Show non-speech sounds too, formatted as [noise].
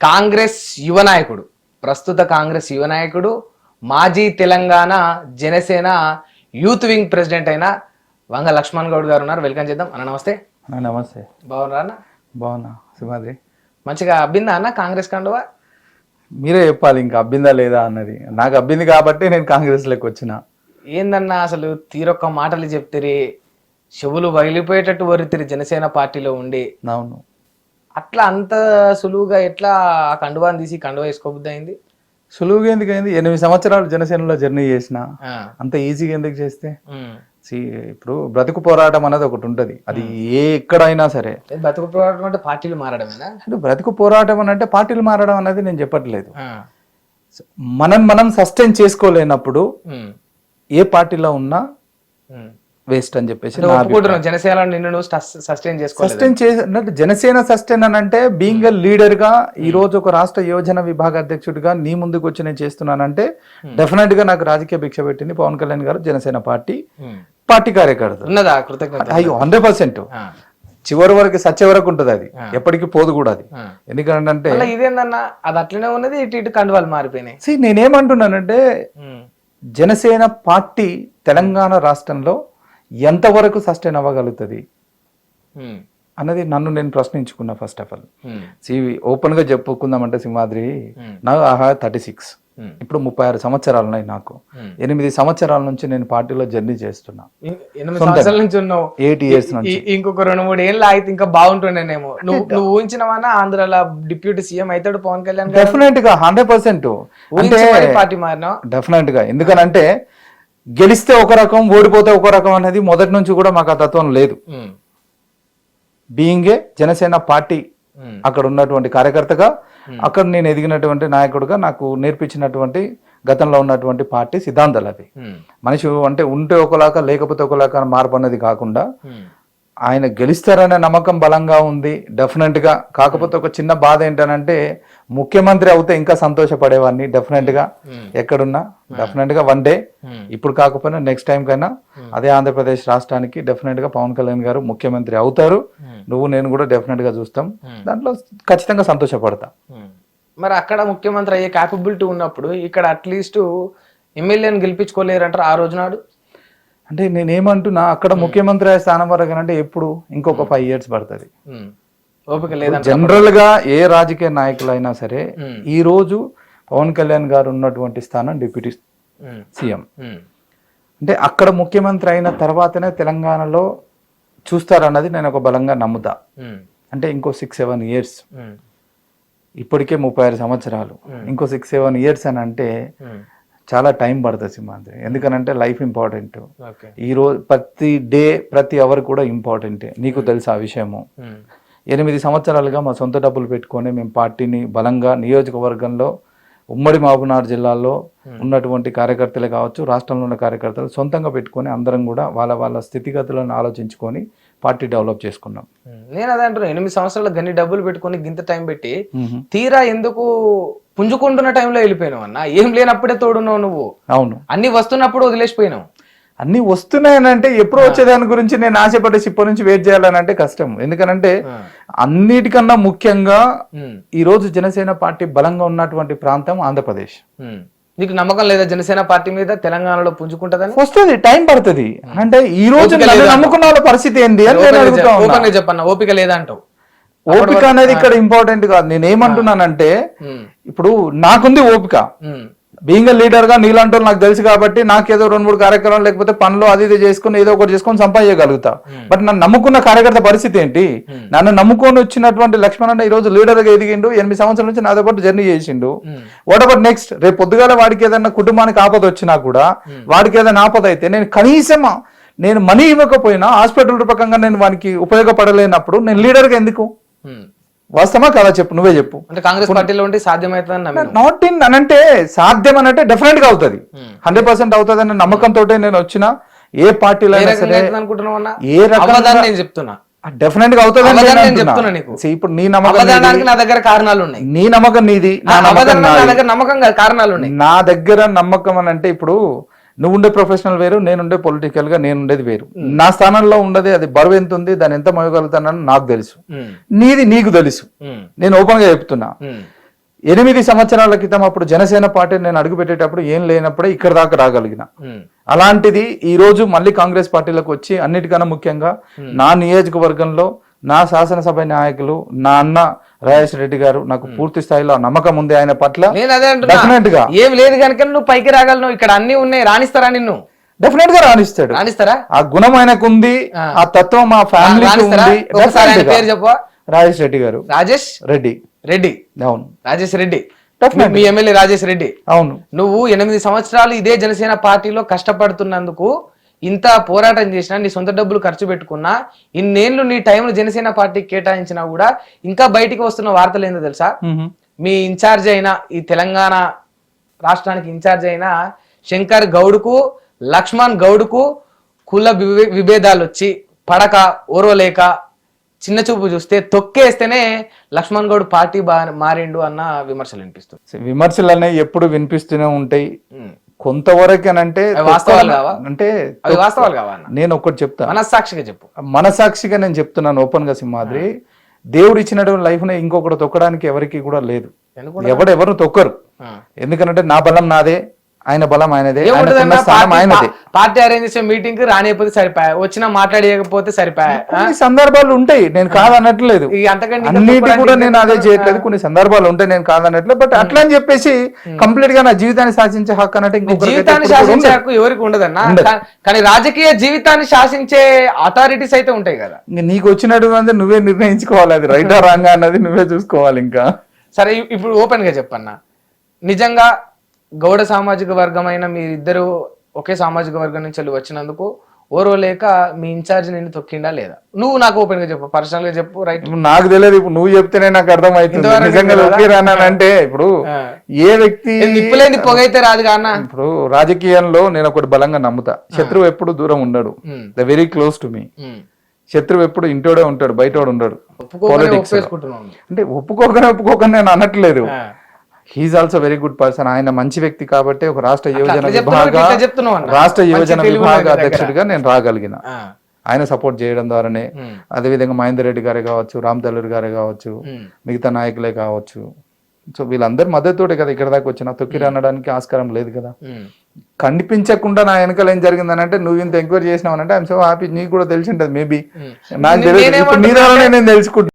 కాంగ్రెస్ యువ నాయకుడు ప్రస్తుత కాంగ్రెస్ యువ నాయకుడు మాజీ Telangana Janasena youth wing president అయిన వంగ లక్ష్మణ్ గౌడ్ గారు ఉన్నారు. వెల్కమ్ చేద్దాం. అన్న నమస్తే. అన్న నమస్తే. బాగున్నారా అన్న? బాగున్నా. సింహాద్రి మంచిగా అబ్బిందా అన్న కాంగ్రెస్ కండువా? మీరే చెప్పాలి ఇంకా అబ్బిందా లేదా అన్నది. నాకు అబ్బింది కాబట్టి నేను కాంగ్రెస్లోకి వచ్చిన. ఏందన్నా అసలు తీరొక్క మాటలు చెప్తిరి చెవులు వగిలిపోయేటట్టు వరితిరి జనసేన పార్టీలో ఉండి. అవును. అట్లా అంత సులువుగా ఎట్లా ఆ కండువాని తీసి కండువా వేసుకోబుద్ది అయింది? సులువుగా ఎందుకు అయింది? ఎనిమిది సంవత్సరాలు జనసేనలో జర్నీ చేసిన అంత ఈజీగా ఎందుకు చేస్తే? ఇప్పుడు బ్రతుకు పోరాటం అనేది ఒకటి ఉంటది. అది ఏ ఎక్కడైనా సరే. ఏ బతుకు పోరాటం అంటే పార్టీలు మారడమేనా? అంటే బ్రతుకు పోరాటం అని అంటే పార్టీలు మారడం అనేది నేను చెప్పట్లేదు. మనం మనం సస్టైన్ చేసుకోలేనప్పుడు ఏ పార్టీలో ఉన్నా. వేస్ట్ అని చెప్పేసి జనసేన నిన్ను సస్టైన్ చేసి జనసేన సస్టైన్ అని అంటే బీయింగ్ ఎ లీడర్గా ఈ రోజు ఒక రాష్ట్ర యోజన విభాగ అధ్యక్షుడిగా నీ ముందుకు వచ్చి నేను చేస్తున్నానంటే డెఫినెట్గా నాకు రాజకీయ భిక్ష పెట్టింది పవన్ కళ్యాణ్ గారు జనసేన పార్టీ ఉమ్. పార్టీ కార్యకర్త ఉన్నదా? కృతజ్ఞత. అయ్యో హండ్రెడ్ పర్సెంట్ ఆ, చివరి వరకు సచ్చే వరకు ఉంటుంది అది. ఎప్పటికీ పోదు కూడా అది. ఆ. ఎందుకంటే ఇదేందన్నా? అది అట్లనే ఉన్నది ఇటు ఇటు కండువాలు మారిపోయినాయి. నేనేమంటున్నానంటే జనసేన పార్టీ తెలంగాణ రాష్ట్రంలో ఎంతవరకు సస్టైన్ అవ్వగలుగుతుంది? అన్నది నన్ను నేను ప్రశ్నించుకున్నా ఫస్ట్ ఆఫ్ ఆల్ సివి ఓపెన్గా చెప్పుకుందామంటే సింహాద్రి. నాకు ఆహా థర్టీ సిక్స్. ఇప్పుడు ముప్పై ఆరు సంవత్సరాలు ఉన్నాయి నాకు. ఎనిమిది సంవత్సరాల నుంచి నేను పార్టీలో జర్నీ చేస్తున్నా. ఎయిట్ ఇయర్స్ నుంచి ఈ- ఇంకొక రెండు మూడు ఏళ్ళు అయితే ఇంకా బాగుంటుండేనేమో. [laughs] నువ్వు నువ్వు ఊహించినవన్నా ఆంధ్రాలో డిప్యూటీ సీఎం అవుతాడు పవన్ కళ్యాణ్ డెఫినెట్గా హండ్రెడ్ పర్సెంట్ అంటే పార్టీ మారినావు? డెఫినెట్గా. ఎందుకనంటే గెలిస్తే ఒక రకం ఓడిపోతే ఒక రకం అనేది మొదటి నుంచి కూడా మాకు ఆ తత్వం లేదు. బీయింగే జనసేన పార్టీ అక్కడ ఉన్నటువంటి కార్యకర్తగా అక్కడ నేను ఎదిగినటువంటి నాయకుడిగా నాకు నేర్పించినటువంటి గతంలో ఉన్నటువంటి పార్టీ సిద్ధాంతాలు అవి. మనిషి అంటే ఉంటే ఒకలాగా లేకపోతే ఒకలాగా మార్పు అనేది కాకుండా ఆయన గెలుస్తారనే నమ్మకం బలంగా ఉంది. డెఫినెట్గా. కాకపోతే ఒక చిన్న బాధ ఏంటనంటే ముఖ్యమంత్రి అవుతే ఇంకా సంతోషపడేవాడిని డెఫినెట్గా. ఎక్కడున్నా డెఫినెట్గా వన్ డే Hmm. ఇప్పుడు కాకపోయినా నెక్స్ట్ టైం కైనా అదే ఆంధ్రప్రదేశ్ రాష్ట్రానికి డెఫినెట్గా పవన్ కళ్యాణ్ గారు ముఖ్యమంత్రి అవుతారు. Hmm. నువ్వు నేను కూడా డెఫినెట్గా చూస్తాం. దాంట్లో ఖచ్చితంగా సంతోషపడతా. మరి అక్కడ ముఖ్యమంత్రి అయ్యే క్యాపబిలిటీ ఉన్నప్పుడు ఇక్కడ అట్లీస్ట్ ఎమ్మెల్యేని గెలిపించుకోలేరంటారు ఆ రోజు నాడు? అంటే నేనేమంటున్నా అక్కడ ముఖ్యమంత్రి అయ్యే స్థానం వరకు అంటే ఎప్పుడు ఇంకొక ఫైవ్ ఇయర్స్ పడుతుంది. ఓపిక లేదంట జనరల్గా ఏ రాజకీయ నాయకులైనా సరే ఉమ్, ఈ రోజు పవన్ కళ్యాణ్ గారు ఉన్నటువంటి స్థానం డిప్యూటీ సీఎం. అంటే అక్కడ ముఖ్యమంత్రి అయిన తర్వాతనే తెలంగాణలో చూస్తారన్నది నేను ఒక బలంగా నమ్ముతా. ఉమ్, అంటే ఇంకో సిక్స్ సెవెన్ ఇయర్స్ ఇప్పటికే ముప్పై ఆరు సంవత్సరాలు. ఇంకో సిక్స్ సెవెన్ ఇయర్స్ అని అంటే చాలా టైం పడుతుంది సింహాద్రి ఎందుకనంటే లైఫ్ ఇంపార్టెంట్. ఈ రోజు ప్రతి డే ప్రతి అవర్ కూడా ఇంపార్టెంటే. నీకు తెలుసు ఆ విషయము. ఎనిమిది సంవత్సరాలుగా మా సొంత డబ్బులు పెట్టుకొని మేము పార్టీని బలంగా నియోజకవర్గంలో ఉమ్మడి మహబూబ్నగర్ జిల్లాలో ఉన్నటువంటి కార్యకర్తలు కావచ్చు రాష్ట్రంలో ఉన్న కార్యకర్తలు సొంతంగా పెట్టుకొని అందరం కూడా వాళ్ళ వాళ్ళ స్థితిగతులను ఆలోచించుకొని పార్టీ డెవలప్ చేసుకున్నాం. ఉమ్. నేను అదే అంటున్నా ఎనిమిది సంవత్సరాలు గన్ని డబ్బులు పెట్టుకొని గింత టైం పెట్టి. తీరా ఎందుకు పుంజుకుంటున్న టైంలో వెళ్ళిపోయినావు అన్న? ఏం లేనప్పుడే తోడున్నావు నువ్వు. అవును. అన్ని వస్తున్నప్పుడు వదిలేసిపోయినావు. అన్ని వస్తున్నాయనంటే ఎప్పుడు వచ్చేదాని గురించి నేను ఆశపడేసి ఇప్పటి నుంచి వెయిట్ చేయాలని అంటే కష్టం. ఎందుకనంటే. అన్నిటికన్నా ముఖ్యంగా ఈ రోజు జనసేన పార్టీ బలంగా ఉన్నటువంటి ప్రాంతం ఆంధ్రప్రదేశ్. నీకు నమ్మకం లేదా జనసేన పార్టీ మీద తెలంగాణలో పుంజుకుంటదని? వస్తుంది టైం పడుతుంది. అంటే ఈ రోజు నమ్ముకున్న వాళ్ళ పరిస్థితి ఏంది అని చెప్పన్న ఓపిక లేదంటావు ఓపిక అనేది ఇక్కడ ఇంపార్టెంట్ కాదు. నేను ఏమంటున్నానంటే ఇప్పుడు నాకుంది ఓపిక. బీయింగ్ లీడర్గా నీలాంటి నాకు తెలుసు కాబట్టి నాకేదో రెండు మూడు కార్యక్రమాలు లేకపోతే పనులు అది ఇది చేసుకుని ఏదో ఒకటి చేసుకొని సంపాదించగలుగుతా. బట్ నన్ను నమ్ముకున్న కార్యకర్త పరిస్థితి ఏంటి? నన్ను నమ్ముకొని వచ్చినటువంటి లక్ష్మణ్ అన్న ఈ రోజు లీడర్గా ఎదిగిండు ఎనిమిది సంవత్సరాల నుంచి నాతో పాటు జర్నీ చేసిండు. వాట్ అబౌట్ నెక్స్ట్ రేపు పొద్దుగాల వాడికి ఏదైనా కుటుంబానికి ఆపద వచ్చినా కూడా వాడికి ఏదైనా ఆపద అయితే నేను కనీసం నేను మనీ ఇవ్వకపోయినా హాస్పిటల్ రూపకంగా నేను వానికి ఉపయోగపడలేనప్పుడు నేను లీడర్గా ఎందుకు? ఉమ్. వాస్తవమా కదా చెప్పు నువ్వే చెప్పు అంటే కాంగ్రెస్ పార్టీలో ఉంటే సాధ్యమవుతుందని నాట్ ఇన్ అనంటే సాధ్యం అనంటే డెఫినెట్గా అవుతుంది Hmm. హండ్రెడ్ పర్సెంట్ అవుతుంది అనే నమ్మకంతో నేను వచ్చిన ఏ పార్టీలో ఏ రకంగా నేను చెప్తున్నా డెఫినెట్గా అవుతుంది. ఇప్పుడు నీ నమ్మకం అవ్వదనడానికి నీది. నా దగ్గర కారణాలు ఉన్నాయి నీ నమ్మకం నీది నా నమ్మకం నా. దగ్గర నమ్మకం కాదు కారణాలు ఉన్నాయి నా దగ్గర నమ్మకం అని అంటే ఇప్పుడు నువ్వు ఉండే ప్రొఫెషనల్ వేరు నేను ఉండే పొలిటికల్గా నేను ఉండేది వేరు నా స్థానంలో ఉండేది అది బరువు ఎంత ఉంది దాన్ని ఎంత మోయగలుగుతానని నాకు తెలుసు. నీది నీకు తెలుసు. నేను ఓపెన్గా చెప్తున్నా ఎనిమిది సంవత్సరాల క్రితం అప్పుడు జనసేన పార్టీ నేను అడుగుపెట్టేటప్పుడు ఏం లేనప్పుడే ఇక్కడ దాకా రాగలిగిన. అలాంటిది ఈ రోజు మళ్ళీ కాంగ్రెస్ పార్టీలోకి వచ్చి అన్నిటికన్నా ముఖ్యంగా నా నియోజకవర్గంలో నా శాసనసభ నాయకులు నా అన్న రాజేష్ రెడ్డి గారు నాకు పూర్తి స్థాయిలో నమ్మకం ఉంది ఆయన పట్ల. నేను అదే అంటున్నా. ఏం లేదు కనుక నువ్వు పైకి రాగలను ఇక్కడ అన్ని ఉన్నాయి. రాణిస్తారా నిన్ను? డెఫినెట్గా రాణిస్తాడు. రాణిస్తారా? ఆ గుణం ఆయనకు ఉంది ఆ. తత్వం మా చెప్పవా రాజేష్ రెడ్డి గారు. రాజేష్? రెడ్డి. రెడ్డి. అవును. రాజేష్ రెడ్డి. మీ ఎమ్మెల్యే రాజేష్ రెడ్డి. అవును. నువ్వు ఎనిమిది సంవత్సరాలు ఇదే జనసేన పార్టీలో కష్టపడుతున్నందుకు ఇంత పోరాటం చేసినా నీ సొంత డబ్బులు ఖర్చు పెట్టుకున్నా ఇన్నేళ్ళు నీ టైంలో జనసేన పార్టీకి కేటాయించినా కూడా ఇంకా బయటికి వస్తున్న వార్తలు ఏందో తెలుసా. మీ ఇన్ఛార్జ్ అయిన ఈ తెలంగాణ రాష్ట్రానికి ఇన్ఛార్జ్ అయిన శంకర్ గౌడ్కు లక్ష్మణ్ గౌడ్కు కుల వివే- విభేదాలు వచ్చి పడక ఓర్వలేక చిన్న చూపు చూస్తే తొక్కేస్తేనే లక్ష్మణ్ గౌడ్ పార్టీ బా మారిండు అన్న విమర్శలు వినిపిస్తుంది విమర్శలు అనేవి ఎప్పుడు వినిపిస్తూనే ఉంటాయి. కొంతవరకేనంటే అవి వాస్తవాలు కావా? అంటే వాస్తవాలు కావాలి నేను ఒకటి చెప్తా. మనస్సాక్షిగా చెప్పు. మనసాక్షిగా నేను చెప్తున్నాను ఓపెన్గా సింహాద్రి. దేవుడు ఇచ్చినటువంటి లైఫ్ని ఇంకొకటి తొక్కడానికి ఎవరికి కూడా లేదు. ఎందుకు ఎవడు ఎవరు తొక్కరు. ఎందుకంటే నా బలం నాదే. ఆయన బలం ఆయనదే. పార్టీ- ఆయనదే. పా- పార్టీ అరేంజ్ చేసే మీటింగ్కి రానియకపోతే సరిపోయా? వచ్చినా మాట్లాడేయకపోతే సరిపోయా? కొన్ని సందర్భాలు ఉంటాయి. నేను కాదనట్లేదు. అన్నిటి కూడా నేను అదే చేయట్లేదు. కొన్ని సందర్భాలు ఉంటాయి. నేను కాదనట్లేదు. బట్ అట్లా అని చెప్పేసి కంప్లీట్గా నా జీవితాన్ని శాసించే హక్కు అన్నట్టు ఇంకొకరికైతే జీవితాన్ని శాసించే. హక్కు ఎవరికి ఉండదన్నా? కానీ రాజకీయ జీవితాన్ని శాసించే అథారిటీస్ అయితే ఉంటాయి కదా. నీకు వచ్చినటువంటి నువ్వే నిర్ణయించుకోవాలి. అది రైటా రాంగా అన్నది నువ్వే చూసుకోవాలి ఇంకా. సరే ఇప్పుడు ఓపెన్గా చెప్పన్నా. నిజంగా గౌడ సామాజిక వర్గమైన మీరిద్దరు ఒకే సామాజిక వర్గం నుంచి వెళ్ళి వచ్చినందుకు ఓరో లేక మీ ఇన్ఛార్జ్ నిన్ను తొక్కిండా లేదా? నువ్వు నాకు ఓపెన్గా చెప్పు పర్సనల్గా చెప్పు రైట్ నాకు తెలియదు ఇప్పుడు నువ్వు చెప్తేనే నాకు తెలియదా? ఒకే రానంటే ఇప్పుడు. ఏ వ్యక్తి నిప్పులేంది పొగైతే రాదు కా అన్న? ఇప్పుడు రాజకీయంలో నేను ఒకటి బలంగా నమ్ముతా. శత్రువు ఎప్పుడు దూరం ఉండడు. The very close to me. శత్రువు ఎప్పుడు ఇంటోడే ఉంటాడు బయటోడు. ఒప్పేసుకుంటున్నాను అంటే ఒప్పుకోకనే ఒప్పుకోకనే నేను అనట్లేదు. ఆ. He's also very good person ఆయన మంచి వ్యక్తి కాబట్టి ఒక రాష్ట్ర యువజన విభాగ. రాష్ట్ర యువజన విభాగ. అధ్యక్షుడిగా నేను రాగలిగిన. ఆయన సపోర్ట్ చేయడం ద్వారానే. అదేవిధంగా మహేందర్ రెడ్డి గారే కావచ్చు రామ్ తల్లూరి గారే కావచ్చు. మిగతా నాయకులే కావచ్చు సో వీళ్ళందరి మద్దతుతోటే కదా ఇక్కడ దాకా వచ్చిన తొక్కిరి అనడానికి ఆస్కారం లేదు కదా. కనిపించకుండా నా వెనకాల ఏం జరిగిందని అంటే నువ్వు ఇంత ఎంక్వైరీ చేసినావు అంటే ఐఎమ్ సో హ్యాపీ నీకు కూడా తెలిసి ఉంటుంది మేబీ. నాకు తెలియదు నీ నేను తెలుసుకుంటా